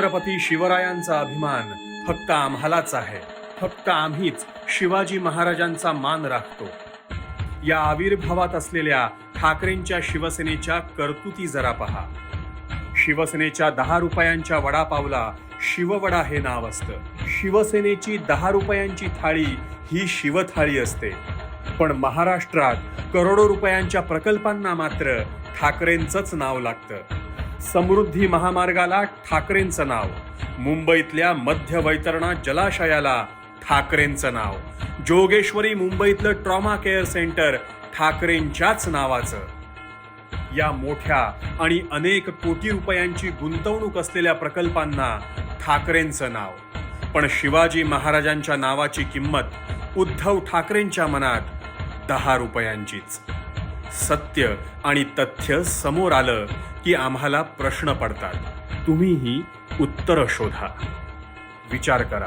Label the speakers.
Speaker 1: छत्रपती शिवरायांचा अभिमान फक्त आम्हालाच आहे. फक्त आम्हीच शिवाजी महाराजांचा मान राखतो. या आविर्भावात असलेल्या ठाकरेंच्या शिवसेनेच्या कर्तुती जरा पहा. शिवसेनेच्या दहा रुपयांच्या वडापावला शिववडा हे नाव असतं. शिवसेनेची दहा रुपयांची थाळी ही शिवथाळी असते. पण महाराष्ट्रात करोडो रुपयांच्या प्रकल्पांना मात्र ठाकरेंचंच नाव लागतं. समृद्धी महामार्गाला ठाकरेंचं नाव. मुंबईतल्या मध्य वैतरणा जलाशयाला ठाकरेंचं नाव. जोगेश्वरी मुंबईतलं ट्रॉमा केअर सेंटर ठाकरेंच्याच नावाचं. या मोठ्या आणि अनेक कोटी रुपयांची गुंतवणूक असलेल्या प्रकल्पांना ठाकरेंचं नाव. पण शिवाजी महाराजांच्या नावाची किंमत उद्धव ठाकरेंच्या मनात दहा रुपयांचीच. सत्य आणि तथ्य समोर आलं की आम्हाला प्रश्न पडतात. तुम्हीही उत्तरं शोधा. विचार करा.